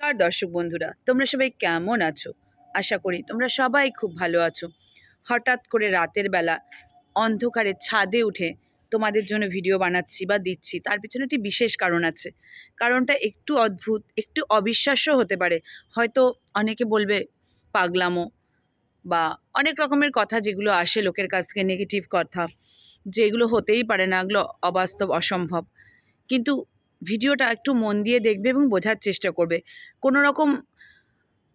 আর দর্শক বন্ধুরা, তোমরা সবাই কেমন আছো? আশা করি তোমরা সবাই খুব ভালো আছো। হঠাৎ করে রাতের বেলা অন্ধকারে ছাদে উঠে তোমাদের জন্য ভিডিও বানাচ্ছি বা দিচ্ছি, তার পিছনে একটি বিশেষ কারণ আছে। কারণটা একটু অদ্ভুত, একটু অবিশ্বাস্য হতে পারে। হয়তো অনেকে বলবে পাগলামো বা অনেক রকমের কথা যেগুলো আসে লোকের কাছ থেকে নেগেটিভ কথা, যেগুলো হতেই পারে না, এগুলো অবাস্তব, অসম্ভব। কিন্তু ভিডিওটা একটু মন দিয়ে দেখবে এবং বোঝার চেষ্টা করবে। কোনো রকম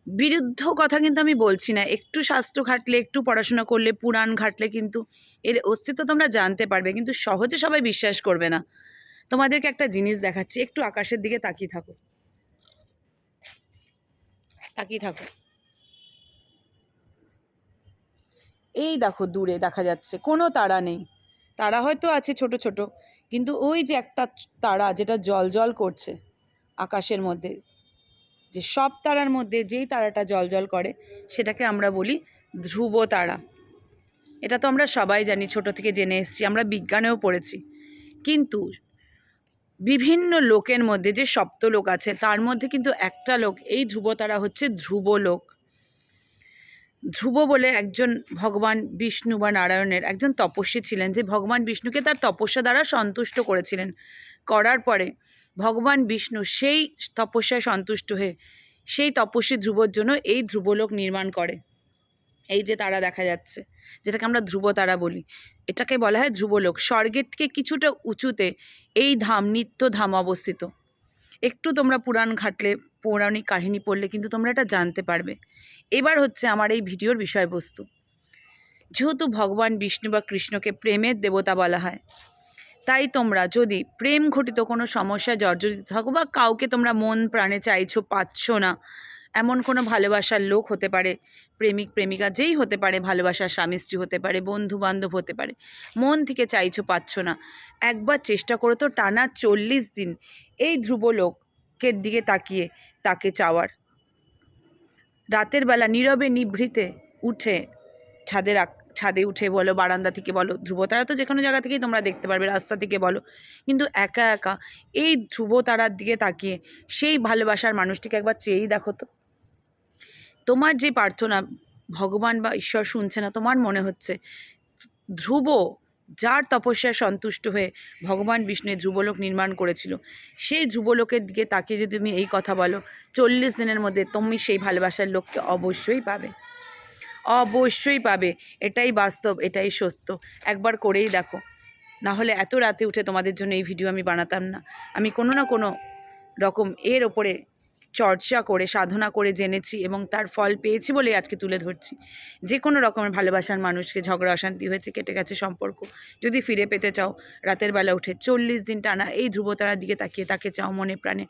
বিরুদ্ধ কথা কিন্তু আমি বলছি না। একটু শাস্ত্র ঘাটলে, একটু পড়াশোনা করলে, পুরাণ ঘাটলে কিন্তু এর অস্তিত্ব তোমরা জানতে পারবে, কিন্তু সহজে সবাই বিশ্বাস করবে না। তোমাদেরকে একটা জিনিস দেখাচ্ছি, একটু আকাশের দিকে তাকিয়ে থাকো। তাকিয়ে থাকো। এই দেখো দূরে দেখা যাচ্ছে, কোনো তারা নেই। তারা হয়তো আছে ছোট ছোট। কিন্তু ওই যে একটা তারা যেটা জল জল করছে আকাশের মধ্যে, যে সব তারার মধ্যে যেই তারাটা জল জল করে, সেটাকে আমরা বলি ধ্রুব তারা। এটা তো আমরা সবাই জানি, ছোট থেকে জেনে এসেছি, আমরা বিজ্ঞানেও পড়েছি। কিন্তু বিভিন্ন লোকের মধ্যে যে সপ্ত লোক আছে, তার মধ্যে কিন্তু একটা লোক, এই ধ্রুব তারা হচ্ছে ধ্রুব লোক ধ্রুব বলে একজন ভগবান বিষ্ণু বা নারায়ণের একজন তপস্বী ছিলেন, যে ভগবান বিষ্ণুকে তার তপস্যা দ্বারা সন্তুষ্ট করেছিলেন। করার পরে ভগবান বিষ্ণু সেই তপস্যায় সন্তুষ্ট হয়ে সেই তপস্বী ধ্রুবর জন্য এই ধ্রুবলোক নির্মাণ করে। এই যে তারা দেখা যাচ্ছে, যেটাকে আমরা ধ্রুব তারা বলি, এটাকে বলা হয় ধ্রুবলোক। স্বর্গের থেকে কিছুটা উঁচুতে এই ধাম, নিত্য ধাম অবস্থিত। একটু তোমরা পুরাণ ঘাটলে, পৌরাণিক কাহিনী পড়লে কিন্তু তোমরা এটা জানতে পারবে। এবার হচ্ছে আমার এই ভিডিওর বিষয়বস্তু। যেহেতু ভগবান বিষ্ণু বা কৃষ্ণকে প্রেমের দেবতা বলা হয়, তাই তোমরা যদি প্রেম ঘটিত কোনো সমস্যায় জর্জরিত থাকো বা কাউকে তোমরা মন প্রাণে চাইছো, পাচ্ছ না এমন কোনো ভালোবাসার লোক হতে পারে, প্রেমিক, প্রেমিকা যেই হতে পারে, ভালোবাসার স্বামী, স্ত্রী হতে পারে বন্ধু বান্ধব হতে পারে। মন থেকে চাইছো, পাচ্ছ না। একবার চেষ্টা করো তো টানা চল্লিশ দিন এই ধ্রুব লোকের দিকে তাকিয়ে, তাকে চাওয়ার। রাতের বেলা নীরবে নিভৃতে উঠে ছাদে আক- ছাদে উঠে বলো, বারান্দা থেকে বলো ধ্রুবতারা তো যে কোনো জায়গা থেকেই তোমরা দেখতে পারবে, রাস্তা থেকে বলো। কিন্তু একা একা এই ধ্রুবতারার দিকে তাকিয়ে সেই ভালোবাসার মানুষটিকে একবার চেয়েই দেখো তো। তোমার যে প্রার্থনা, ভগবান বা ঈশ্বর শুনছে না, তোমার মনে হচ্ছে, ধ্রুব, যার তপস্যায় সন্তুষ্ট হয়ে ভগবান বিষ্ণু ধ্রুবলোক নির্মাণ করেছিল, সেই ধ্রুবলোকের দিকে তাকিয়ে যদি তুমি এই কথা বলো, চল্লিশ দিনের মধ্যে তুমি সেই ভালোবাসার লোককে অবশ্যই পাবে। অবশ্যই পাবে। এটাই বাস্তব, এটাই সত্য। একবার করেই দেখো। না হলে এত রাতে উঠে তোমাদের জন্য এই ভিডিও আমি বানাতাম না। আমি কোনো না কোনো রকম এর ওপরে চর্চা করে, সাধনা করে জেনেছি এবং তার ফল পেয়েছি বলে আজকে তুলে ধরছি। যে কোনো রকমের ভালোবাসার মানুষকে ঝগড়া, অশান্তি হয়েছে, কেটে গেছে সম্পর্ক। যদি ফিরে পেতে চাও, রাতের বেলা উঠে চল্লিশ দিন টানা এই ধ্রুবতারার দিকে তাকিয়ে, তাকে চাও মনে প্রাণে,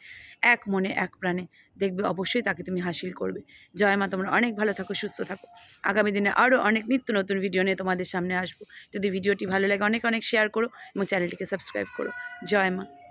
এক মনে এক প্রাণে। দেখবে অবশ্যই তাকে তুমি হাসিল করবে। জয় মা, তোমরা অনেক ভালো থাকো, সুস্থ থাকো। আগামী দিনে আরও অনেক নিত্য নতুন ভিডিও নিয়ে তোমাদের সামনে আসব। যদি ভিডিওটি ভালো লাগে, অনেক অনেক শেয়ার করো এবং চ্যানেলটিকে সাবস্ক্রাইব করো। জয় মা।